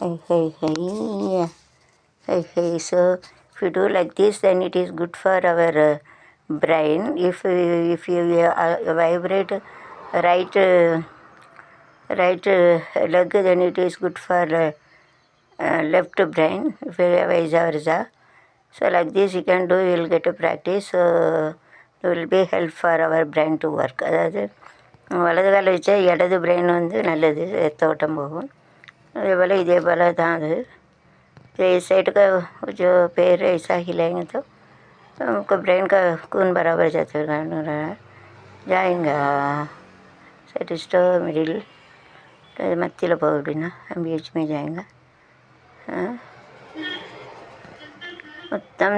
Hey, hey, hey. Hey, hey. So if you do like this, then it is good for our uh, brain. If you- if you uh, vibrate right uh, right uh, leg, then it is good for uh, uh, left brain. If you vice versa. So like this you can do. You will get a practice. So it will be help for our brain to work. அதாவது வலது கால வச்சா இடது brain வந்து நல்லது ரத்த ஓட்டம் போகும் അതേപോലെ ഇതേപോലെ അത് का जो पैर ऐसा हिलाएँगे तो उनको ब्रेन का खून बराबर जाते है जाएगा। सेटिस्टो मिडिल मत्तिलो पौड़ना हम बीच में जाएगा। हाँ। उत्तम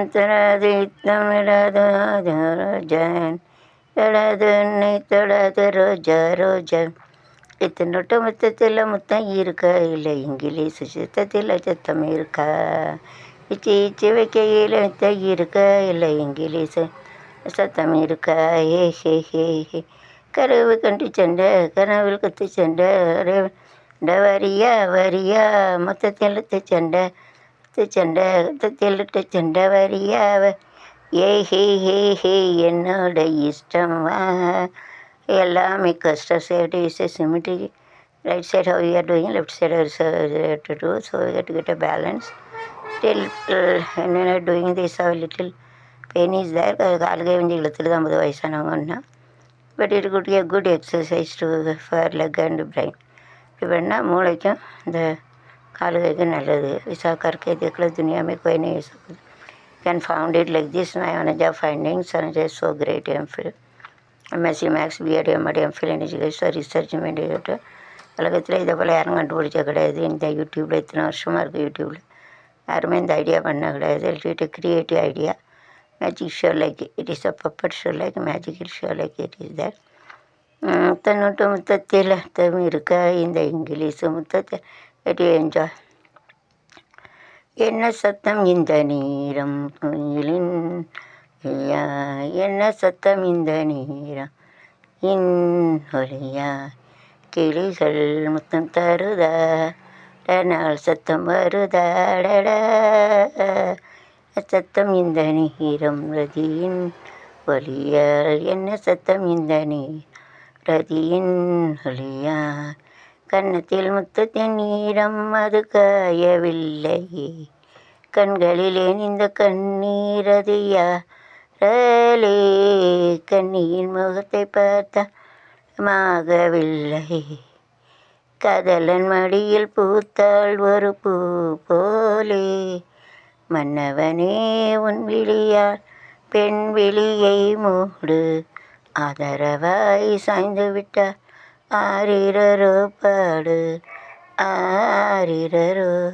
जैन। तड़ा दुन तड़ा रोजा रोजा உன்னை தொடாது ரோஜா ரோஜா இத்தனொட்டு முத்தத்தில் முத்தம் இருக்கா இல்லை. இங்கிலீஷ் சித்தத்தில் சத்தம் இருக்கா. இச்சி இச்சி வைக்கையில் முத்தம் இருக்கா இல்லை. இங்கிலீஷ் சத்தம் இருக்க. ஏ ஹே ஹே ஹே. கருவு கண்டு சண்டை கனவில் குத்து சண்டை வரியா வரியா. மொத்தத்தில் சண்டை சண்டை மொத்தத்தில் சண்டை வரியா. ஏ ஹே ஹே ஹே. என்னோட இஷ்டம் எல்லாம் cluster side is a symmetric right side how we are doing left side also to do so we have to get a balance till uh, when we are doing this a little pain is there காலுக்கே வந்து இழுத்துட்டு தான் ஐம்பது வயசானவங்கன்னா but it good a good exercise to for leg and brain இப்படி பண்ணால் மூளைக்கும் இந்த காலுகைக்கு நல்லது விசா கற்கை இதுக்குள்ள துணியாமே கோயினே யூஸ் ஆகுது can found it like this my one of findings one is so great M Phil MSc maths B Ed M Ed M Phil എൻ്റെ ചികിത്സ റിസർച്ചിന് വേണ്ടി കേട്ട് உலகத்தில் இதை போல் யாரும் கண்டுபிடிச்ச கிடையாது. இந்த யூடியூப்பில் இத்தனை வருஷமாக இருக்குது யூடியூப்பில் யாருமே இந்த ஐடியா பண்ண கிடையாது. It is creative idea magic show like it is a puppet show like magical show like it is that தன்னோட்டு முத்தத்தில் தமிழ் இருக்க இந்த இங்கிலீஷு முத்தத்தை வெரி என்ஜாய் என்ன சத்தம் இந்த நீரம் குயிலின் என்ன சத்தம் இந்த நேரம்? இன் கிளிகள் முத்தம் தருதா? நாள் சத்தம் வருதா? சத்தம் இந்த நேரம்? ரதியின் ஒலியால் என்ன சத்தம் இந்த ரதியின் ஒலியா கன்னத்தில் முத்தத்தின் நீரம் அது காயவில்லையே. கண்களிலே இந்த கண்ணீரதியா யாரலே கண்ணியின் முகத்தை பார்த்தா மாகவில்லை கதலன் மடியில் பூத்தாள் ஒரு பூ போலே. மன்னவனே உன் விழியால் பெண் விழியை மூடு. ஆதரவாய் சாய்ந்து விட்டார் ஆரிரரோ பாடு. ஆரிரரோ